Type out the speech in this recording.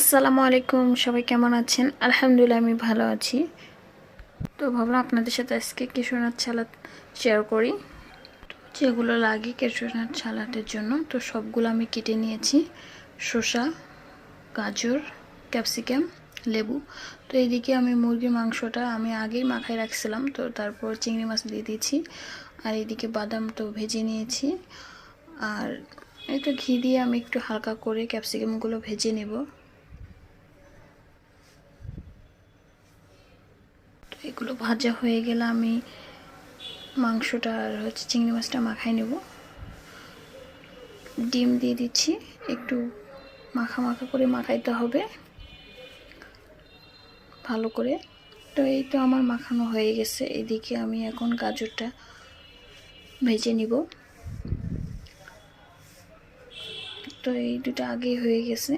আসসালামু আলাইকুম, সবাই কেমন আছেন? আলহামদুলিল্লাহ, আমি ভালো আছি। তো ভাবলাম আপনাদের সাথে আজকে কেশরনাথ সালাদ শেয়ার করি। যেগুলো লাগে কেশরনাথ সালাদের জন্য, তো সবগুলো আমি কেটে নিয়েছি। শসা, গাজর, ক্যাপসিকাম, লেবু। তো এইদিকে আমি মুরগির মাংসটা আমি আগেই মাখায় রাখছিলাম, তো তারপর চিংড়ি মাছ দিয়ে দিয়েছি। আর এইদিকে বাদাম তো ভেজে নিয়েছি। আর তো ঘি দিয়ে আমি একটু হালকা করে ক্যাপসিকামগুলো ভেজে নেব। এগুলো ভাজা হয়ে গেলে আমি মাংসটা আর হচ্ছে চিংড়ি মাছটা মাখাই নেব। ডিম দিয়ে দিচ্ছি, একটু মাখা মাখা করে মাখাইতে হবে। ভালো করে। তো এই তো আমার মাখানো হয়ে গেছে, এদিকে আমি এখন গাজরটা ভেজে নিব। তো এই দুটো আগে হয়ে গেছে।